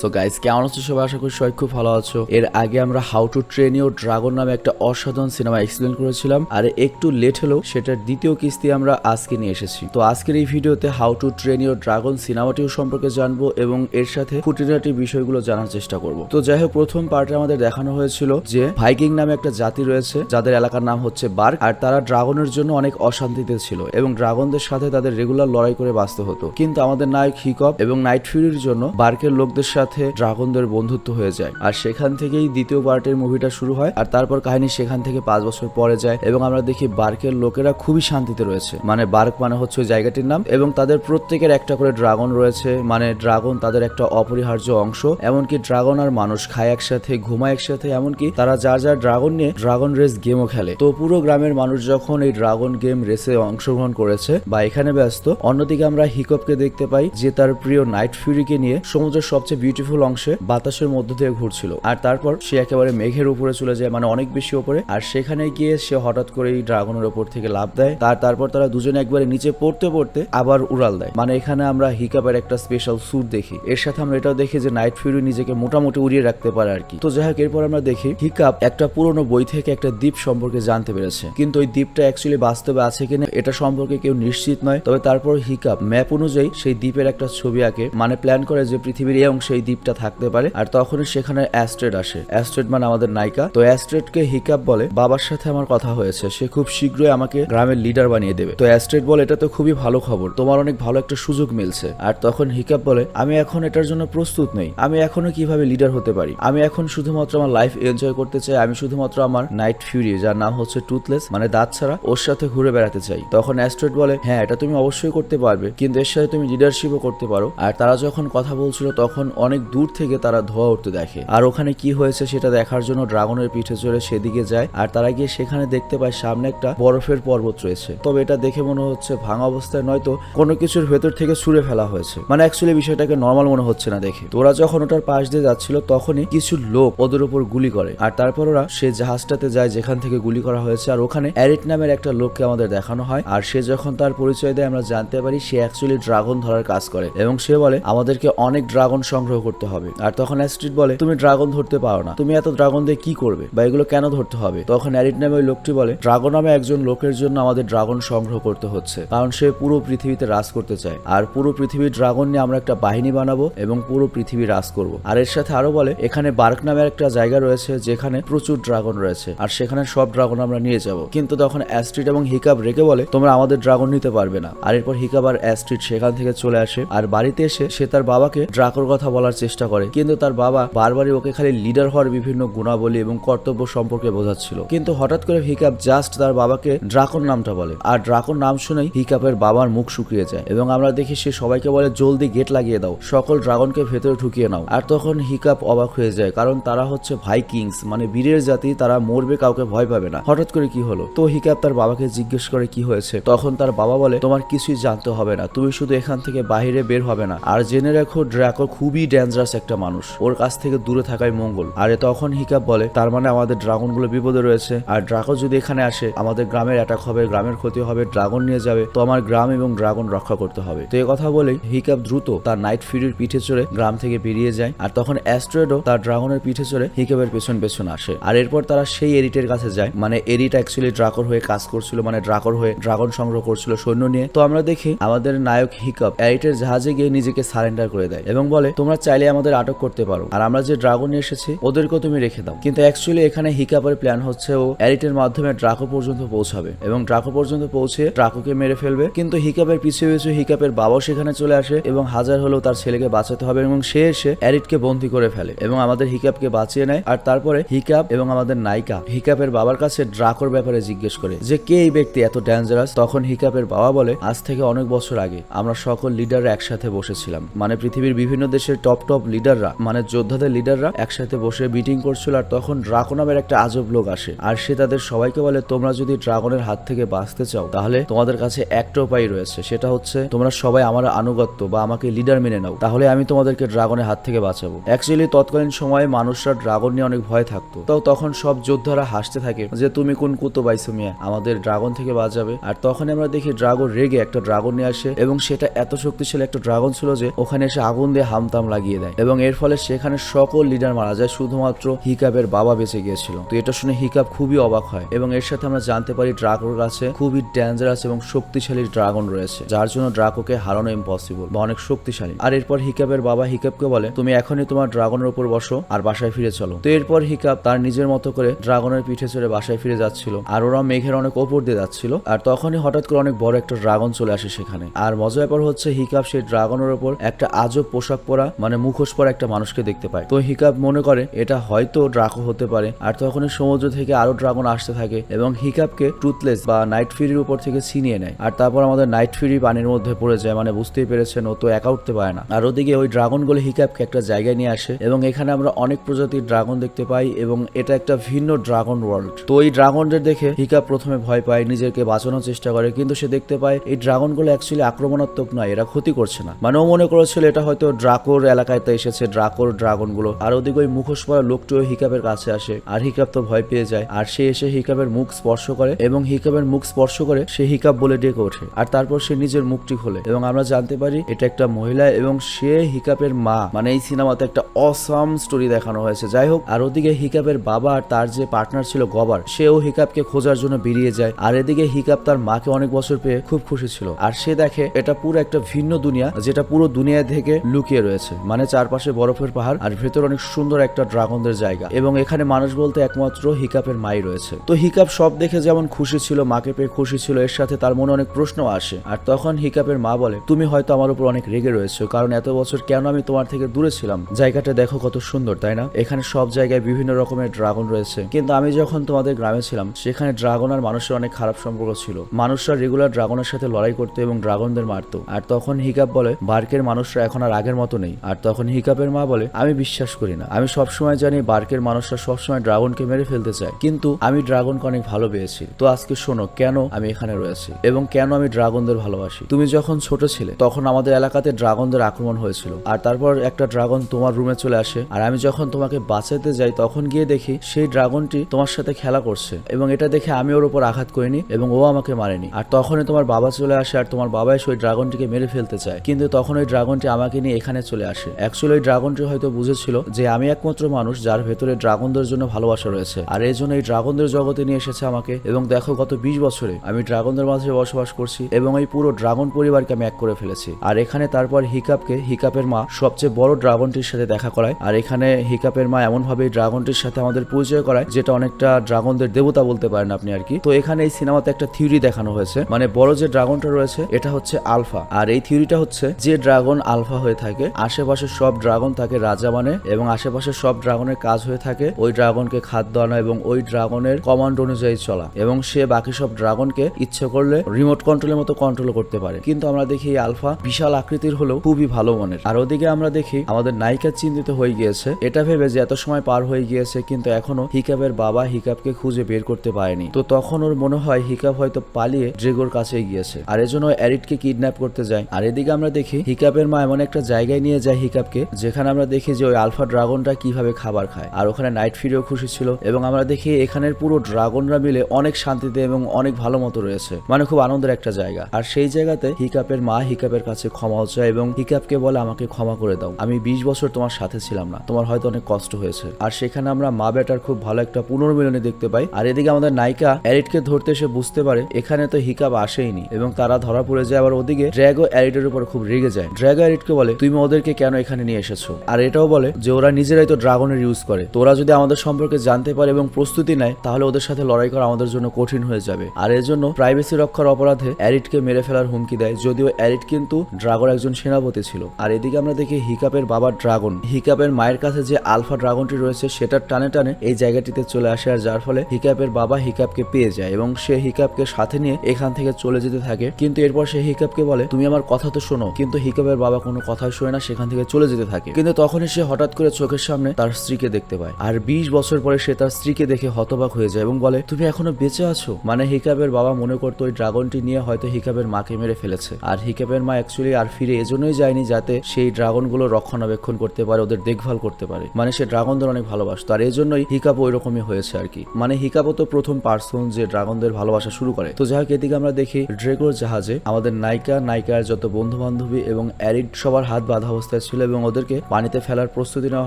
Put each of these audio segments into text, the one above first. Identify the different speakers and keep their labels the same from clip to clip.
Speaker 1: So guys কেমন আছো সবাই? আশা করি সবাই খুব ভালো আছো। এর আগে আমরা how to train your dragon নামে একটা অসাধারণ সিনেমা এক্সপ্লেন করেছিলাম। আর একটু লেট হলেও সেটার দ্বিতীয় কিস্তি আমরা আজকে নিয়ে এসেছি। তো আজকের এই ভিডিওতে how to train your dragon সিনেমাটিও সম্পর্কে জানব এবং এর সাথে খুঁটিনাটি বিষয়গুলো জানার চেষ্টা করব। তো যাই হোক, প্রথম পার্টে আমাদের দেখানো হয়েছিল যে ভাইকিং নামে একটা জাতি রয়েছে, যাদের এলাকার নাম হচ্ছে বার্ক আর তারা ড্রাগনের জন্য অনেক অশান্তিতে ছিল এবং ড্রাগনদের সাথে তাদের রেগুলার লড়াই করে বাঁচতে হতো। কিন্তু আমাদের নায়ক হিকপ এবং নাইট ফিউরির জন্য বার্কের লোকদের সাথে ড্রাগনদের বন্ধুত্ব হয়ে যায়। আর সেখান থেকেই দ্বিতীয় পার্টের মুভিটা শুরু হয় আর তারপর কাহিনী সেখান থেকে পাঁচ বছর পরে যায় এবং আমরা দেখি বার্কের লোকেরা খুবই শান্তিতে রয়েছে। মানে বার্ক মানে হচ্ছে ওই জায়গাটির নাম এবং তাদের প্রত্যেকের একটা করে ড্রাগন রয়েছে। মানে ড্রাগন তাদের একটা অপরিহার্য অংশ। এমনকি ড্রাগন আর মানুষ খায় একসাথে, ঘুমায় একসাথে। এমনকি তারা যার যার ড্রাগন নিয়ে ড্রাগন রেস গেমও খেলে। তো পুরো গ্রামের মানুষ যখন এই ড্রাগন গেম রেসে অংশগ্রহণ করেছে বা এখানে ব্যস্ত, অন্যদিকে আমরা হিকপকে দেখতে পাই যে তার প্রিয় নাইট ফিউরিকে নিয়ে সমুদ্রের সবচেয়ে বিউটিফুল অংশে বাতাসের মধ্য দিয়ে ঘুরছিল। আর তারপর সে একেবারে মেঘের উপরে চলে যায় মানে অনেক বেশি উপরে আর সেখানে গিয়ে সে হঠাৎ করে এই ড্রাগনের ওপর থেকে লাভ দেয়। তার তারপর তারা দুজনে একবারে নিচে পড়তে পড়তে আবার উড়াল দেয়। মানে এখানে আমরা হিকাপের একটা স্পেশাল স্যুট দেখি। এর সাথে আমরা এটাও দেখি যে নাইট ফিউরি নিজেকে মোটামুটি উড়িয়ে রাখতে পারে আর কি। তো যাই হোক, এরপর আমরা দেখি হিকাপ একটা পুরনো বই থেকে একটা দ্বীপ সম্পর্কে জানতে পেরেছে। কিন্তু ওই দ্বীপটা অ্যাকচুয়ালি বাস্তবে আছে কিনা, এটা সম্পর্কে কেউ নিশ্চিত নয়। তবে তারপর হিকাপ ম্যাপ অনুযায়ী সেই দ্বীপের একটা ছবি আঁকে। মানে প্ল্যান করে যে পৃথিবীর এই অংশে এই দ্বীপটা থাকতে পারে, আর তখনই সেখানে অ্যাস্ট্রেড আসে। অ্যাস্ট্রেড মানে আমাদের নায়িকা। তো অ্যাস্ট্রেডকে হিকাপ বলে, বাবার সাথে আমার কথা হয়েছে, সে খুব শীঘ্রই আমাকে গ্রামের লিডার বানিয়ে দেবে। তো অ্যাস্ট্রেড বলে, এটা তো খুবই ভালো খবর, তোমার অনেক ভালো একটা সুযোগ মিলছে। আর তখন হিকাপ বলে, আমি এখন এটার জন্য প্রস্তুত নই, আমি এখনও কীভাবে লিডার হতে পারি? আমি এখন শুধুমাত্র আমার লাইফ এনজয় করতে চাই, আমি শুধুমাত্র আমার নাইট ফিউরি, যার নাম হচ্ছে টুথলেস মানে দাঁত ছাড়া, ওর সাথে ঘুরে বেড়াতে চাই। তখন অ্যাস্ট্রেড বলে হ্যাঁ এটা তুমি অবশ্যই করতে পারবে, কিন্তু এর সাথে তুমি লিডারশিপও করতে পারো। আর তারা যখন কথা বলছিল, তখন অনেক দূর থেকে তারা ধোয়া উঠতে দেখে। আর ওখানে কি হয়েছে সেটা দেখার জন্য ড্রাগনের পিঠে চড়ে সেদিকে যায় আর তারা গিয়ে সেখানে দেখতে পায় সামনে একটা বরফের পর্বত রয়েছে। তবে এটা দেখে মনে হচ্ছে ভাঙা অবস্থায় নয়তো কোনো কিছুর ভেতর থেকে ছুঁড়ে ফেলা হয়েছে। মানে অ্যাকচুয়ালি বিষয়টাকে নর্মাল মনে হচ্ছে না দেখে। তোরা যখন ওটার পাশ দিয়ে যাচ্ছিল তখনই কিছু লোক ওদের উপর গুলি করে। আর তারপর ওরা সে জাহাজটাতে যায় যেখান থেকে গুলি করা হয়েছে। আর ওখানে অ্যারিট নামের একটা লোককে আমাদের দেখানো হয়। আর সে যখন তার পরিচয় দেয় আমরা জানতে পারি সে অ্যাকচুয়ালি ড্রাগন ধরার কাজ করে। এবং সে বলে, আমাদেরকে অনেক ড্রাগন সংগ্রহ করতে হবে। আর তখন অ্যাস্ট্রিট বলে, তুমি ড্রাগন ধরতে পারো না। তুমি এত ড্রাগন দিয়ে কি করবে? বা এগুলো কেন ধরতে হবে? তখন অ্যারিট নামে ওই লোকটি বলে, ড্রাগন নামে একজন লোকের জন্য আমাদের ড্রাগন সংগ্রহ করতে হচ্ছে। কারণ সে পুরো পৃথিবীতে রাজ করতে চায়। আর পুরো পৃথিবীর ড্রাগন নিয়ে আমরা একটা বাহিনী বানাবো এবং পুরো পৃথিবী রাজ করব। আর এর সাথে আরও বলে, এখানে বার্ক নামের একটা জায়গা রয়েছে যেখানে প্রচুর ড্রাগন রয়েছে। আর সেখানে সব ড্রাগন আমরা নিয়ে যাব। কিন্তু তখন অ্যাস্ট্রিট এবং হিকাব রেখে বলে, তোমরা আমাদের ড্রাগন নিতে পারবে না। আর এরপর হিকাব আর অ্যাস্ট্রিট সেখান থেকে চলে আসে। আর বাড়িতে এসে সে তার বাবাকে ড্রাকোর কথা বলার চেষ্টা করে। কিন্তু তার বাবা বারবারই ওকে খালি লিডার হওয়ার বিভিন্ন গুণাবলী এবং কর্তব্য সম্পর্কে বোঝাচ্ছিল। কিন্তু হঠাৎ করে হিকাপ জাস্ট তার বাবাকে ড্রাকন নামটা বলে। আর ড্রাকন নাম শুনেই হিকাপের বাবার মুখ শুকিয়ে যায় এবং আমরা দেখি সে সবাইকে বলে, জলদি গেট লাগিয়ে দাও। সকল ড্রাগনকে ভেতরে ঢুকিয়ে নাও। আর তখন হিকাপ অবাক হয়ে যায়, কারণ তারা হচ্ছে ভাই কিংস মানে বীরের জাতি, তারা মরবে, কাউকে ভয় পাবে না। হঠাৎ করে কি হলো? তো হিকাপ তার বাবাকে জিজ্ঞেস করে কি হয়েছে? তখন তার বাবা বলে, তোমার কিছুই জানতে হবে না। তুমি শুধু এখান থেকে বাইরে বের হবে না। আর জেনে রাখো ড্রাকো খুবই ডেঞ্জারাস একটা মানুষ। ওর কাছ থেকে দূরে থাকাই মঙ্গল। আরে তখন হিকাপ বলে, তার মানে আমাদের ড্রাগনগুলো বিপদে রয়েছে। আর ড্রাগন যদি এখানে আসে, আমাদের গ্রামের অ্যাটাক হবে, গ্রামের ক্ষতি হবে, ড্রাগন নিয়ে যাবে। তো আমার গ্রাম এবং ড্রাগন রক্ষা করতে হবে। তো এই কথা বলেই হিকাপ দ্রুত তার নাইট ফিরির পিঠে চড়ে গ্রাম থেকে বেরিয়ে যায়। আর তখন অ্যাস্ট্রয়েডও তার ড্রাগনের পিঠে চড়ে হিকাপের পেছন পেছন আসে। আর এরপর তারা সেই এরিটের কাছে যায়। মানে এরিট অ্যাকচুয়ালি ড্রাকর হয়ে কাজ করছিল মানে ড্রাকর হয়ে ড্রাগন সংগ্রহ করছিল সৈন্য নিয়ে। তো আমরা দেখি আমাদের নায়ক হিকাপ এরিটের জাহাজে গিয়ে নিজেকে সারেন্ডার করে দেয় এবং বলে, তোমরা চাইলে আমাদের আটক করতে পারো। আর আমরা যে ড্রাগন নিয়ে এসেছি, ওদেরকেও তুমি রেখে দাও। কিন্তু অ্যাকচুয়ালি এখানে হিকাপের প্ল্যান হচ্ছে ও এরিটের মাধ্যমে ড্রাকো পর্যন্ত পৌঁছাবে। এবং ড্রাকো পর্যন্ত পৌঁছে ড্রাকোকে মেরে ফেলবে। কিন্তু হিকাপের পিছু পিছু হিকাপের বাবাও সেখানে চলে আসে এবং হাজার হলেও তার ছেলেকে বাঁচাতে হবে এবং সে এসে অ্যারিটকে বন্দি করে ফেলে এবং আমাদের হিকাপকে বাঁচিয়ে নেয়। আর তারপরে হিকাপ এবং আমাদের নায়িকা হিকাপের বাবার কাছে ড্রাকোর ব্যাপারে জিজ্ঞেস করে যে, কে এই ব্যক্তি এত ডেঞ্জারাস তখন হিকাপের বাবা বলে, আজ থেকে অনেক বছর আগে আমরা সকল লিডাররা একসাথে বসেছিলাম। মানে পৃথিবীর বিভিন্ন দেশের টপ টপ টপ লিডাররা মানে যোদ্ধাদের লিডাররা একসাথে বসে মিটিং করছিল আর তখন ড্রাকো নামের একটা আজব লোক আসে। আর সে তাদের সবাইকে বলে, তোমরা যদি ড্রাগনের হাত থেকে বাঁচতে চাও, তাহলে তোমাদের কাছে একটা উপায় রয়েছে। সেটা হচ্ছে, তোমরা সবাই আমার আনুগত্য বা আমাকে লিডার মেনে নাও। তাহলে আমি তোমাদেরকে ড্রাগনের হাত থেকে বাঁচাবো। অ্যাকচুয়ালি তৎকালীন সময়ে মানুষরা ড্রাগন নিয়ে অনেক ভয় থাকতো। তাও তখন সব যোদ্ধারা হাসতে থাকে যে, তুমি কোন কুতো পাইছো মিয়া? আমাদের ড্রাগন থেকে বাঁচাবে। আর তখন আমরা দেখি ড্রাগন রেগে একটা ড্রাগন নিয়ে আসে এবং সেটা এত শক্তিশালী একটা ড্রাগন ছিল যে, ওখানে এসে আগুন দিয়ে হামতাম লাগিয়ে লাগিয়ে দেয় এবং এর ফলে সেখানে সকল লিডার মারা যায়, শুধুমাত্র হিকাপের বাবা বেঁচে গিয়েছিল। তো এটা শুনে হিকাপ খুবই অবাক হয় এবং এর সাথে আমরা জানতে পারি ড্রাগোর কাছে খুবই ডেঞ্জারাস এবং শক্তিশালী ড্রাগন রয়েছে, যার জন্য ড্রাগোকে হারানো ইম্পসিবল বা অনেক শক্তিশালী। আর এরপর হিকাপের বাবা হিকাপকে বলে, তুমি এখনই তোমার ড্রাগনের উপর বসো আর বাসায় ফিরে চলো। তো এরপর হিকাপ তার নিজের মতো করে ড্রাগনের পিঠে চড়ে বাসায় ফিরে যাচ্ছিল আর ওরা মেঘের অনেক ওপর দিয়ে যাচ্ছিল আর তখনই হঠাৎ করে অনেক বড় একটা ড্রাগন চলে আসে সেখানে। আর মজার ব্যাপার হচ্ছে হিকাপ সেই ড্রাগনের ওপর একটা আজব পোশাক পরা মানে মুখোশ পরা একটা মানুষকে দেখতে পায়। তো হিকাপ মনে করে, এটা হয়তো ড্রাকো হতে পারে। আর তখনই সমুদ্র থেকে আরও ড্রাগন আসতে থাকে এবং হিকাপকে টুথলেস বা নাইট ফিরির উপর থেকে ছিনিয়ে নেয়। আর তারপর আমাদের নাইট ফিরি পানির মধ্যে পড়ে যায় মানে বুঝতেই পেরেছেন, ও তো একা উঠতে পারে না। আর ওদিকে ওই ড্রাগনগুলো হিকাপকে একটা জায়গায় নিয়ে আসে এবং এখানে আমরা অনেক প্রজাতির ড্রাগন দেখতে পাই এবং এটা একটা ভিন্ন ড্রাগন ওয়ার্ল্ড। তো এই ড্রাগনদের দেখে হিকাপ প্রথমে ভয় পায়, নিজেকে বাঁচানোর চেষ্টা করে, কিন্তু সে দেখতে পায় এই ড্রাগনগুলো অ্যাকচুয়ালি আক্রমণাত্মক নয়, এরা ক্ষতি করছে না। মানে ও মনে করেছিল এটা হয়তো ড্রাকোর এলাকাতে এসেছে ড্রাকোর ড্রাগনগুলো। আর ওদিকে ওই মুখোশ পরা লোকটিও হিকাপের কাছে আসে। আর হিকাপ তো ভয় পেয়ে যায়। আর সে এসে হিকাপের মুখ স্পর্শ করে এবং হিকাপের মুখ স্পর্শ করে সে হিকাপ বলে ডেকে ওঠে। আর তারপর সে নিজের মুখটি খোলে। এবং আমরা জানতে পারি, এটা একটা মহিলা এবং সে হিকাপের মা। মানে এই সিনেমাতে একটা অসাম স্টোরি দেখানো হয়েছে। যাই হোক, আর ওদিকে হিকাপের বাবা আর তার যে পার্টনার ছিল গবার, সেও হিকাপকে খোঁজার জন্য বেরিয়ে যায়। আর এদিকে হিকাপ তার মাকে অনেক বছর পেয়ে খুব খুশি ছিল। আর সে দেখে, এটা পুরো একটা ভিন্ন দুনিয়া, যেটা পুরো দুনিয়া থেকে লুকিয়ে রয়েছে। মানে চারপাশে বরফের পাহাড় আর ভেতর অনেক সুন্দর একটা ড্রাগনদের জায়গা। এবং এখানে মানুষ বলতে একমাত্র হিকাপের মাই রয়েছে। তো হিকাপ সব দেখে যেমন খুশি ছিল, মাকে পেয়ে খুশি ছিল, এর সাথে তার মনে অনেক প্রশ্ন আসে। আর তখন হিকাপের মা বলে, তুমি হয়তো আমার উপর অনেক রেগে রয়েছে, কারণ এত বছর কেন আমি তোমার থেকে দূরে ছিলাম? জায়গাটা দেখো কত সুন্দর, তাই না? এখানে সব জায়গায় বিভিন্ন রকমের ড্রাগন রয়েছে। কিন্তু আমি যখন তোমাদের গ্রামে ছিলাম, সেখানে ড্রাগন আর মানুষের অনেক খারাপ সম্পর্ক ছিল। মানুষরা রেগুলার ড্রাগনের সাথে লড়াই করতো এবং ড্রাগনদের মারতো। আর তখন হিকাপ বলে, বার্কের মানুষরা এখন আর আগের মতো নেই। আর তখন হিকাপের মা বলে, আমি বিশ্বাস করি না। আমি সবসময় জানি বার্কের মানুষরা সবসময় ড্রাগনকে মেরে ফেলতে চায়। কিন্তু আমি ড্রাগনকে অনেক ভালো পেয়েছি। তো আজকে শোনো, কেন আমি এখানে রয়েছি? এবং কেন আমি ড্রাগনদের ভালোবাসি? তুমি যখন ছোট ছিলে, তখন আমাদের এলাকাতে ড্রাগনদের আক্রমণ হয়েছিল। আর তারপর একটা ড্রাগন তোমার রুমে চলে আসে। আর আমি যখন তোমাকে বাঁচাতে যাই, তখন গিয়ে দেখি সেই ড্রাগনটি তোমার সাথে খেলা করছে। এবং এটা দেখে আমি ওর উপর আঘাত করিনি এবং ও আমাকে মারেনি। আর তখনই তোমার বাবা চলে আসে, আর তোমার বাবাই সেই ড্রাগনটিকে মেরে ফেলতে চায়। কিন্তু তখন ওই ড্রাগনটি আমাকে নিয়ে এখানে চলে আসে। অ্যাকচুয়ালি ড্রাগনটি হয়তো বুঝেছিল যে আমি একমাত্র মানুষ যার ভেতরে ড্রাগনদের জন্য ভালোবাসা রয়েছে। আর এই জন্য এই ড্রাগনদের জগতে নিয়ে এসেছে আমাকে এবং দেখো গত বিশ বছরে আমি ড্রাগনদের মাঝে বসবাস করছি এবং এই পুরো ড্রাগন পরিবারকে আমি এক করে ফেলেছি। আর এখানে তারপর হিকাপকে হিকাপের মা সবচেয়ে বড় ড্রাগনটির সাথে দেখা করায়। আর এখানে হিকাপের মা এমন ভাবে ড্রাগনটির সাথে আমাদের পরিচয় করায়, যেটা অনেকটা ড্রাগনদের দেবতা বলতে পারেন আপনি আর কি। তো এখানে এই সিনেমাতে একটা থিওরি দেখানো হয়েছে। মানে বড় যে ড্রাগনটা রয়েছে, এটা হচ্ছে আলফা। আর এই থিওরিটা হচ্ছে, যে ড্রাগন আলফা হয়ে থাকে, আশেপাশে সব ড্রাগন তাকে রাজা মানে এবং আশেপাশে সব ড্রাগনের কাজ হয়ে থাকে ওই ড্রাগনকে খাদ্য আনা এবং ওই ড্রাগনের কমান্ড অনুযায়ী চলা এবং সে বাকি সব ড্রাগনকে ইচ্ছে করলে রিমোট কন্ট্রোলের মতো কন্ট্রোল করতে পারে। কিন্তু আমরা দেখি এই আলফা বিশাল আকৃতির হলেও খুবই ভালো মনের। আর ওদিকে আমরা দেখি আমাদের নায়িকা চিন্তিত হয়ে গিয়েছে। এটা ভেবে যে এত সময় পার হয়ে গিয়েছে কিন্তু এখনও হিকাবের বাবা হিকাপকে খুঁজে বের করতে পারেনি। তো তখন ওর মনে হয় হিকাপ হয়তো পালিয়ে ড্রেগোর কাছে গিয়েছে। আর এজন্য অ্যারিটকে কিডন্যাপ করতে যায়। আর এদিকে আমরা দেখি হিকাবের মা এমন একটা জায়গায় নিয়ে যায় হিকাপকে যেখানে আমরা দেখি যে ওই আলফা ড্রাগনটা কীভাবে খাবার খায়। আর ওখানে নাইট ফিরেও খুশি ছিল এবং আমরা দেখি এখানের পুরো ড্রাগনরা মিলে অনেক শান্তিতে এবং অনেক ভালো মতো রয়েছে। মানে খুব আনন্দের একটা জায়গা। আর সেই জায়গাতে হিকাপের মা হিকাপের কাছে ক্ষমাও চায় এবং হিকাপকে বলে, আমাকে ক্ষমা করে দাও। আমি বিশ বছর তোমার সাথে ছিলাম না। তোমার হয়তো অনেক কষ্ট হয়েছে। আর সেখানে আমরা মা বেটার খুব ভালো একটা পুনর্মিলনী দেখতে পাই। আর এদিকে আমাদের নায়িকা অ্যারিটকে ধরতে এসে বুঝতে পারে, এখানে তো হিকাপ আসেইনি এবং তারা ধরা পড়ে যায়। আবার ওদিকে ড্র্যাগো অ্যারিটের উপর খুব রেগে যায়। ড্র্যাগো অ্যারিটকে বলে, তুমি ওদেরকে কেন এখানে নিয়ে এসেছ। আর এটাও বলে যে ওরা নিজেরাই তো ড্রাগনের ইউজ করে। তো ওরা যদি আমাদের সম্পর্কে জানতে পারে এবং প্রস্তুতি নেয়, তাহলে ওদের সাথে লড়াই করা আমাদের জন্য কঠিন হয়ে যাবে। আর এর জন্য প্রাইভেসি রক্ষার অপরাধে অ্যারিটকে মেরে ফেলার হুমকি দেয়। যদিও অ্যারিট কিন্তু ড্রাগন একজন সেনাপতি ছিল। আর এদিকে আমরা দেখি হিকাপের বাবা ড্রাগন। হিকাপের মায়ের কাছে যে আলফা ড্রাগনটি রয়েছে সেটার টানে টানে এই জায়গাটিতে চলে আসে। আর যার ফলে হিকাপের বাবা হিকাপকে পেয়ে যায় এবং সে হিকাপকে সাথে নিয়ে এখান থেকে চলে যেতে থাকে। কিন্তু এরপর সে হিকাপকে বলে, তুমি আমার কথা তো শোনো। কিন্তু হিকাপের বাবা কোনো কথাই শোনে না, সেখান থেকে চলে যেতে থাকে। কিন্তু তখনই সে হঠাৎ করে চোখের সামনে তার স্ত্রীকে দেখতে পায়। আর বিশ বছর পরে সে তার স্ত্রীকে দেখে হতবাক হয়ে যায় এবং বলে, তুমি এখনও বেঁচে আছো? মানে হিকাবের বাবা মনে করতো ওই ড্রাগনটি নিয়ে হয়তো হিকাবের মাকে মেরে ফেলেছে। আর হিকাবের মা অ্যাকচুয়ালি আর ফিরে এজন্যই যায়নি যাতে সেই ড্রাগনগুলো রক্ষণাবেক্ষণ করতে পারে, ওদের দেখভাল করতে পারে। মানে সে ড্রাগনদের অনেক ভালোবাসতো। আর এজন্যই হিকাপ ওই রকমই হয়েছে আর কি। মানে হিকাপও তো প্রথম পার্সন যে ড্রাগনদের ভালোবাসা শুরু করে। তো যাই হোক, এদিকে আমরা দেখি ড্রেগোর জাহাজে আমাদের নায়িকা, নায়িকার যত বন্ধু বান্ধবী এবং অ্যারিড সবার হাত বাঁধা অবস্থায় হচ্ছিল এবং ওদেরকে পানিতে ফেলার প্রস্তুতি নেওয়া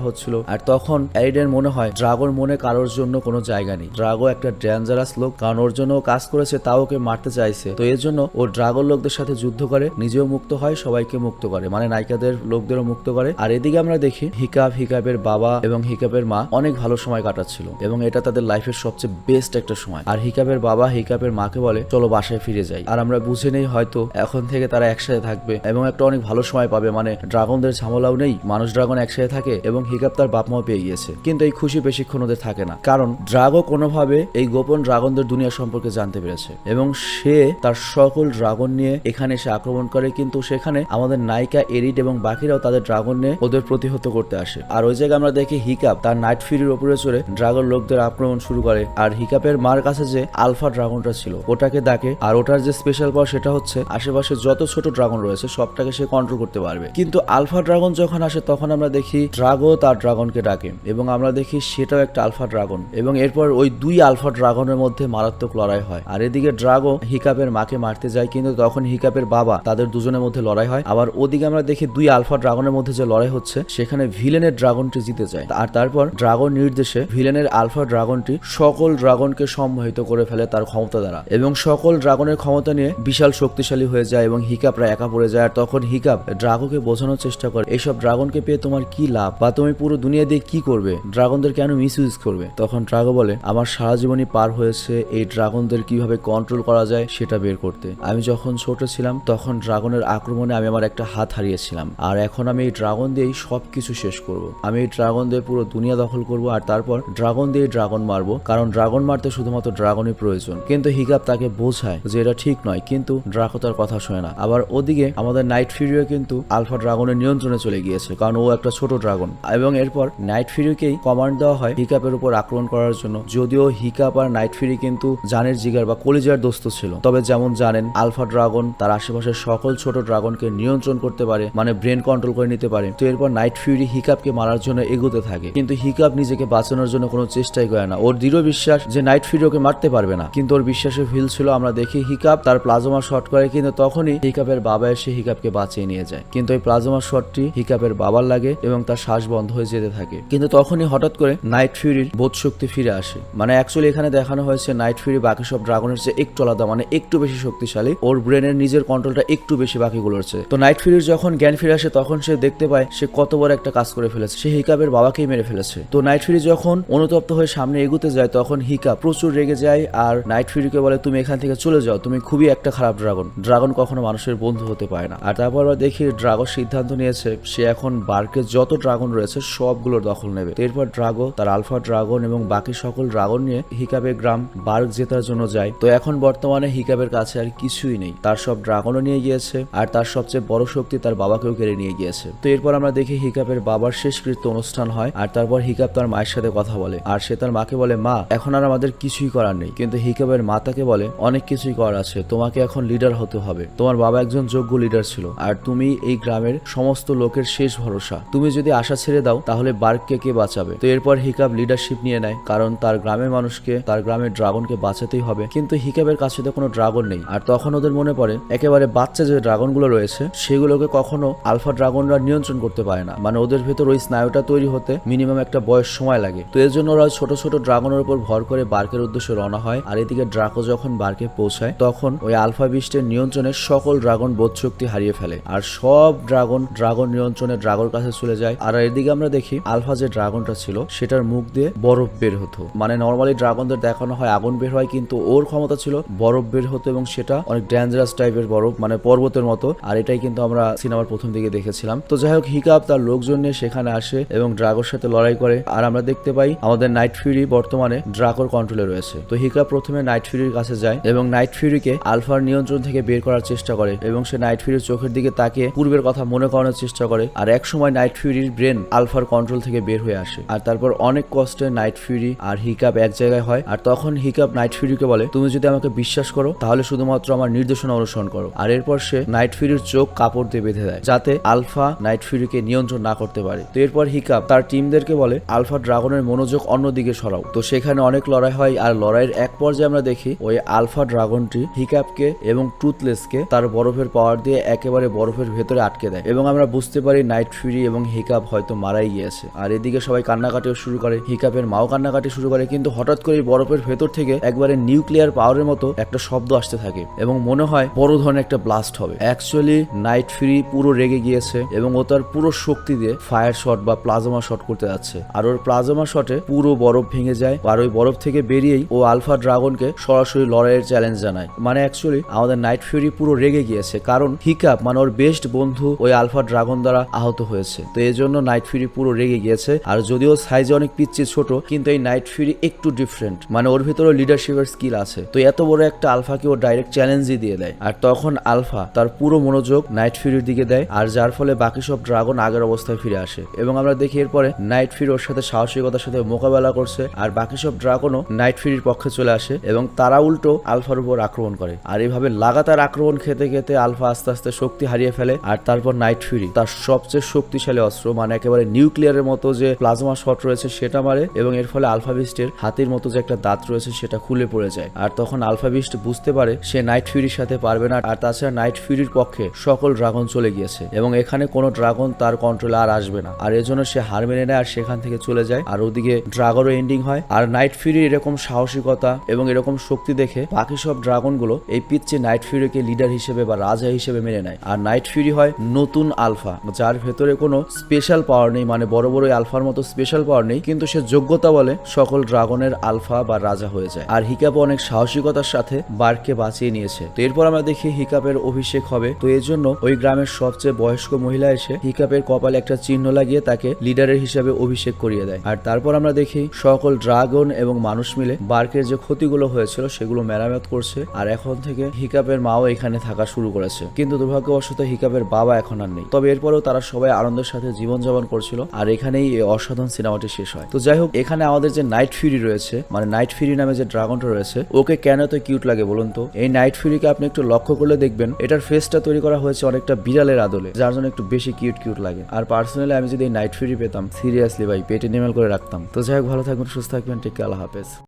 Speaker 1: হচ্ছিল। আর তখন এরিডের মনে হয়, ড্রাগোর মনে কারোর জন্য কোনো জায়গা নেই। ড্রাগো একটা ডেঞ্জারাস লোক, কারণ ওর জন্য কাজ করেছে, তাও ওকে মারতে চাইছে। তো এর জন্য ও ড্রাগন লোকদের সাথে যুদ্ধ করে, নিজেও মুক্ত হয়, সবাইকে মুক্ত করে। মানে নায়িকাদের লোকদেরও মুক্ত করে। আর এদিকে আমরা দেখি হিকাপ হিকাপের বাবা এবং হিকাপের মা অনেক ভালো সময় কাটাচ্ছিল। এবং এটা তাদের লাইফের সবচেয়ে বেস্ট একটা সময়। আর হিকাপের বাবা হিকাপের মাকে বলে, চলো বাসায় ফিরে যাই। আর আমরা বুঝে নেই হয়তো এখন থেকে তারা একসাথে থাকবে এবং একটা অনেক ভালো সময় পাবে। মানে ড্রাগনদের ঝামেলাও নেই, মানুষ ড্রাগন একসাথে থাকে এবং হিকাপ তার বাপ মাও পেয়ে গিয়েছে। কিন্তু এই খুশি বেশিক্ষণ ওদের থাকে না। কারণ ড্রাগো কোনোভাবে এই গোপন ড্রাগনদের দুনিয়া সম্পর্কে জানতে পেরেছে। এবং সে তার সকল ড্রাগন নিয়ে এখানে এসে আক্রমণ করে, কিন্তু সেখানে আমাদের নায়িকা এরিড এবং বাকিরাও তাদের ড্রাগন নিয়ে ওদের প্রতিহত করতে আসে। আর ওই জায়গায় আমরা দেখি হিকাপ তার নাইট ফিরির উপরে চড়ে ড্রাগন লোকদের আক্রমণ শুরু করে। আর হিকাপের মার কাছে যে আলফা ড্রাগনটা ছিল, ওটাকে ডাকে। আর ওটার যে স্পেশাল পাওয়ার সেটা হচ্ছে, আশেপাশে যত ছোট ড্রাগন রয়েছে, সবটাকে সে কন্ট্রোল করতে পারবে। কিন্তু আলফা ড্রাগন যখন আসে, তখন আমরা দেখি ড্রাগো তার ড্রাগনকে ডাকে এবং আমরা দেখি সেটাও একটা আলফা ড্রাগন এবং এরপর ওই দুই আলফা ড্রাগনের মধ্যে মারাত্মক লড়াই হয়। আর এদিকে ড্রাগো হিকাপের মাকে মারতে যায়, কিন্তু তখন হিকাপের বাবা তাদের দুজনের মধ্যে লড়াই হয়। আবার ওদিকে আমরা দেখি দুই আলফা ড্রাগনের মধ্যে যে লড়াই হচ্ছে, সেখানে ভিলেনের ড্রাগনটি জিতে যায়। আর তারপর ড্রাগন নির্দেশে ভিলেনের আলফা ড্রাগনটি সকল ড্রাগনকে সম্মোহিত করে ফেলে তার ক্ষমতা দ্বারা এবং সকল ড্রাগনের ক্ষমতা নিয়ে বিশাল শক্তিশালী হয়ে যায় এবং হিকাপরা একা পড়ে যায়। আর তখন হিকাপ ড্রাগোকে বোঝানোর চেষ্টা করে এইসব ড্রাগনকে পেয়ে তোমার কি লাভ? বা তুমি পুরো দুনিয়া দিয়ে কি করবে? ড্রাগনদের কেন মিস ইউজ করবে? তখন ড্রাগো বলে, আমার সারা জীবনই পার হয়েছে এই ড্রাগনদের কীভাবে কন্ট্রোল করা যায় সেটা বের করতে। আমি যখন ছোট ছিলাম, তখন ড্রাগনের আক্রমণে আমি আমার একটা হাত হারিয়েছিলাম। আর এখন আমি এই ড্রাগন দিয়েই সবকিছু শেষ করব। আমি এই ড্রাগন দিয়ে পুরো দুনিয়া দখল করব আর তারপর ড্রাগন দিয়ে ড্রাগন মারবো। কারণ ড্রাগন মারতে শুধুমাত্র ড্রাগনই প্রয়োজন। কিন্তু হিকাপ তাকে বোঝায় যে এটা ঠিক নয়। কিন্তু ড্রাকো তার কথা শোনে না। আবার ওদিকে আমাদের নাইট ফিরিও কিন্তু আলফা ড্রাগনের নিয়ন্ত্রণে চলে গিয়েছে, কারণ ও একটা ছোট ড্রাগন এবং এরপর নাইট ফিরিকেই কমান্ড দেওয়া হয় হিকাপের উপর আক্রমণ করার জন্য। যদিও হিকাপ আর নাইট ফিরি কিন্তু জানের জিগার বা কলিজার দোস্ত ছিল। তবে যেমন জানেন আলফা ড্রাগন তার আশেপাশের সকল ছোট ড্রাগনকে নিয়ন্ত্রণ করতে পারে মানে ব্রেন কন্ট্রোল করে নিতে পারে। তো এরপর নাইট ফিউরি হিকাপকে মারার জন্য এগোতে থাকে। কিন্তু হিকাপ নিজেকে বাঁচানোর জন্য কোনো চেষ্টাই করে না। ওর দৃঢ় বিশ্বাস যে নাইট ফিউরি ওকে মারতে পারবে না। কিন্তু ওর বিশ্বাসে ভিল ছিল, আমরা দেখি হিকাপ তার প্লাজমা শট করে, কিন্তু তখনই হিকাপের বাবা এসে হিকাপকে বাঁচিয়ে নিয়ে যায়। কিন্তু ওই প্লাজমা শটটি হিকাপের বাবার লাগে এবং তার শ্বাস বন্ধ হয়ে যেতে থাকে। কিন্তু তখনই হঠাৎ করে নাইট ফিউরির বোধ শক্তি ফিরে আসে। মানে অ্যাকচুয়ালি এখানে দেখানো হয়েছে নাইট ফিউরি বাকি সব ড্রাগনের চেয়ে একটু আলাদা মানে একটু বেশি শক্তিশালী। ওর ব্রেনের নিজের কন্ট্রোলটা একটু বেশি বাকিগুলোর চেয়ে তো নাইট ফিউরির যখন জ্ঞান ফিরে আসে, তখন সে দেখতে পায় সে কত বড় একটা কাজ করে ফেলেছে। সে হিকাপের বাবাকেই মেরে ফেলেছে। তো নাইট ফিউরি যখন অনুতপ্ত হয়ে সামনে এগুতে যায়, তখন হিকা প্রচুর রেগে যায় আর নাইট ফিউরিকে বলে, তুমি এখান থেকে চলে যাও। তুমি খুবই একটা খারাপ ড্রাগন। ড্রাগন কখনো মানুষের বন্ধু হতে পারে না। আর তারপর দেখি ড্রাগন সিদ্ধান্ত নিয়েছে সে এখন বার্কে যত ড্রাগন রয়েছে সবগুলোর দখল নেবে। এরপর ড্রাগো, তার আলফা ড্রাগন এবং বাকি সকল ড্রাগন নিয়ে হিকাবের গ্রাম বার্ক জেতার জন্য যায়। তো এখন বর্তমানে হিকাবের কাছে আর কিছুই নেই। তার সব ড্রাগনও নিয়ে গিয়েছে আর তার সবচেয়ে বড় শক্তি তার বাবাকেও কেড়ে নিয়ে গিয়েছে। তো এরপর আমরা দেখি হিকাপের বাবার শেষকৃত্য অনুষ্ঠান হয় আর তারপর হিকাপ তার মায়ের সাথে কথা বলে। আর সে তার মাকে বলে, মা, এখন আর আমাদের কিছুই করার নেই। কিন্তু হিকাবের মা তাকে বলে, অনেক কিছুই করার আছে। তোমাকে এখন লিডার হতে হবে। তোমার বাবা একজন যোগ্য লিডার ছিল। আর তুমি এই গ্রামের সমস্ত লোকের শেষ ভরসা। তুমি যদি আশা ছেড়ে দাও, তাহলে বার্ককে কে বাঁচাবে? তো এরপর হিকাব লিডারশিপ নিয়ে নেয়, কারণ তার গ্রামের মানুষকে, তার গ্রামের ড্রাগনকে বাঁচাতেই হবে। কিন্তু হিকাবের কাছে তো কোনো ড্রাগন নেই। আর তখন ওদের মনে পড়ে, একেবারে বাচ্চা যে ড্রাগনগুলো রয়েছে, সেগুলোকে কখনো আলফা ড্রাগনরা নিয়ন্ত্রণ করতে পারে না। মানে ওদের ভেতর ওই স্নায়ুটা তৈরি হতে মিনিমাম একটা বয়স সময় লাগে। তো এর জন্য ওরা ছোট ছোট ড্রাগনের উপর ভর করে বার্কের উদ্দেশ্যে রওনা হয়। আর এদিকে ড্রাকো যখন বার্কে পৌঁছায়, তখন ওই আলফা বিস্টের নিয়ন্ত্রণে সকল ড্রাগন বোধ শক্তি হারিয়ে ফেলে। আর সব ড্রাগন ড্রাগন নিয়ন্ত্রণে ড্রাগর কাছে চলে যায়। আর এদিকে আমরা দেখি আলফা যে ড্রাগনটা ছিল, সেটার মুখ দিয়ে বরফ বের হতো। মানে নর্মালি ড্রাগনদের দেখানো হয় আগুন বের হয়, কিন্তু ওর ক্ষমতা ছিল বরফ বের হতো এবং সেটা অনেক ডেঞ্জারাস টাইপের বরফ মানে পর্বতের মতো। আর এটাই কিন্তু আমরা সিনেমার প্রথম দিকে দেখেছিলাম। তো যাই হোক হিকাপ তার লোকজন নিয়ে সেখানে আসে এবং ড্রাগোর সাথে লড়াই করে। আর আমরা দেখতে পাই আমাদের নাইট ফিউরি বর্তমানে ড্রাগোর কন্ট্রোলে রয়েছে। তো হিকাপ প্রথমে নাইট ফিউরির কাছে যায় এবং নাইট ফিউরিকে আলফার নিয়ন্ত্রণ থেকে বের করার চেষ্টা করে এবং সে নাইট ফিউরির চোখের দিকে তাকিয়ে পূর্বের কথা মনে করানোর চেষ্টা করে, আর এক সময় নাইট ফিউরির ব্রেন আলফার কন্ট্রোল থেকে বের হয়ে আসে। আর তারপর অনেক কষ্টে নাইট ফিউরি আর হিকাপ এক জায়গায় হয়, আর তখন হিকাপ নাইট ফিউরিকে বলে, তুমি যদি আমাকে বিশ্বাস করো, তাহলে শুধুমাত্র আমার নির্দেশনা অনুসরণ করো। আর এরপর সে নাইট ফিউরির চোখ কাপড় দিয়ে বেঁধে দেয়, যাতে আলফা নাইট ফিউরিকে নিয়ন্ত্রণ না করতে পারে। তো এরপর হিকাপ তার টিমদেরকে বলে আলফা ড্রাগনের মনোযোগ অন্যদিকে সরাও। তো সেখানে অনেক লড়াই হয়, আর লড়াইয়ের এক পর্যায়ে আমরা দেখি, ওই আলফা ড্রাগনটি হিকাপকে এবং টুথলেসকে তার বরফের পাওয়ার দিয়ে একেবারে বরফের ভেতরে আটকে দেয়। এবং আমরা বুঝতে পারি নাইট ফিরি এবং হিকাপ হয়তো মারাই গিয়েছে। আর এদিকে সবাই কান্নাকাটিও শুরু করে। হিকাপের মাও কান্নাকাটি শুরু করে, কিন্তু হঠাৎ করে বরফের ভেতর থেকে একবারে নিউক্লিয়ার পাওয়ারের মতো একটা শব্দ আসতে থাকে এবং মনে হয় বড় ধরনের একটা ব্লাস্ট হবে। অ্যাকচুয়ালি নাইট ফিউরি পুরো রেগে গিয়েছে এবং ও তার পুরো শক্তি দিয়ে ফায়ার শট বা প্লাজমা শট করতে যাচ্ছে। আর ওর প্লাজমা শটে পুরো বরফ ভেঙে যায় আর ওই বরফ থেকে বেরিয়েই ও আলফা ড্রাগনকে সরাসরি লড়াইয়ের চ্যালেঞ্জ জানায়। মানে অ্যাকচুয়ালি আমাদের নাইট ফিউরি পুরো রেগে গিয়েছে। কারণ হিকাপ মানে ওর বেস্ট বন্ধু ওই আলফা ড্রাগন দ্বারা আহত হয়েছে। তো এই জন্য নাইট ফিউরি পুরো রেগে গিয়েছে। আর যদিও সাইজে অনেক পিচ্ছি ছোট, কিন্তু এই নাইট ফিউরি একটু ডিফারেন্ট মানে ওর ভিতরে লিডারশিপের স্কিল আছে। তো এত বড় একটা আলফাকে ও ডাইরেক্ট চ্যালেঞ্জই দিয়ে দেয়। আর তখন আলফা তার পুরো মনোযোগ নাইট ফিউরির দিকে দেয়। আর যার ফলে বাকি সব ড্রাগন আগের অবস্থায় ফিরে আসে। এবং আমরা দেখি এরপরে নাইট ফিউরি ওর সাথে সাহসিকতার সাথে মোকাবেলা করছে। আর বাকি সব ড্রাগনও নাইট ফিউরির পক্ষে চলে আসে। এবং তারা উল্টো আলফার উপর আক্রমণ করে। আর এইভাবে লাগাতার আক্রমণ খেতে খেতে আলফা আস্তে আস্তে শক্তি হারিয়ে ফেলে। আর তারপর নাইট ফিউরি তার সবচেয়ে শক্তিশালী অস্ত্র মানে একেবারে নিউক্লিয়ারের মতো যে প্লাজমা শট রয়েছে সেটা মারে এবং এর ফলে আলফা বিস্টের হাতির মতো যে একটা দাঁত রয়েছে সেটা খুলে পড়ে যায়। আর তখন আলফাবিস্ট বুঝতে পারে সে নাইট ফিউরির সাথে পারবে না, আর তাছাড়া নাইট ফিউরির পক্ষে সকল ড্রাগন চলে গিয়েছে এবং এখানে কোনো ড্রাগন তার কন্ট্রোলে আর আসবে না। আর এজন্য সে হার মেনে নেয় আর সেখান থেকে চলে যায়। আর ওদিকে ড্রাগনও এন্ডিং হয়। আর নাইট ফিউরির এরকম সাহসিকতা এবং এরকম শক্তি দেখে বাকি সব ড্রাগনগুলো এই পিচ্ছে নাইট ফিউরিকে লিডার হিসেবে বা রাজা হিসেবে মেনে নেয়। আর নাইট ফিউরি হয় নতুন আলফা। যার ভেতরে কোনো স্পেশাল পাওয়ার নেই মানে বড় বড় আলফার মতো স্পেশাল পাওয়ার নেই, কিন্তু সে যোগ্যতা বলে সকল ড্রাগনের আলফা বা রাজা হয়ে যায়। আর হিকাপ অনেক সাহসিকতার সাথে বার্ককে বাঁচিয়ে নিয়েছে। তো এরপর আমরা দেখি হিকাপের অভিষেক হবে। তো এর জন্য ওই গ্রামের সবচেয়ে বয়স্ক মহিলা এসে হিকাপের কপালে একটা চিহ্ন লাগিয়ে তাকে লিডারের হিসাবে অভিষেক করিয়ে দেয়। আর তারপর আমরা দেখি সকল ড্রাগন এবং মানুষ মিলে বার্কের যে ক্ষতিগুলো হয়েছিল সেগুলো মেরামত করছে। আর এখন থেকে হিকাপের মাও এখানে থাকা শুরু করেছে। কিন্তু দুর্ভাগ্যবশত হিকাপের বাবা এখন আর নেই। তবে এরপরেও তারা সবাই আনন্দের সাথে জীবনযাপন করছিল, আর এখানেই অসাধারণ সিনেমাটি শেষ হয়। তো যাই হোক, এখানে আমাদের যে নাইট ফিরি রয়েছে মানে নাইট ফিরি নামে যে ড্রাগনটা রয়েছে, ওকে কেন তো কিউট লাগে বলুন তো? এই নাইট ফিরিকে আপনি একটু লক্ষ্য করলে দেখবেন, এটার ফেসটা তৈরি করা হয়েছে অনেকটা বিড়ালের আদলে, যার জন্য একটু বেশি কিউট কিউট লাগে। আর পার্সোনালি আমি যদি এই নাইট ফিরি পেতাম, সিরিয়াসলি ভাই, পেটে নিমেল করে রাখতাম। তো যাই হোক, ভালো থাকবেন, সুস্থ থাকবেন, টেক আল্লাহ হাফেজ।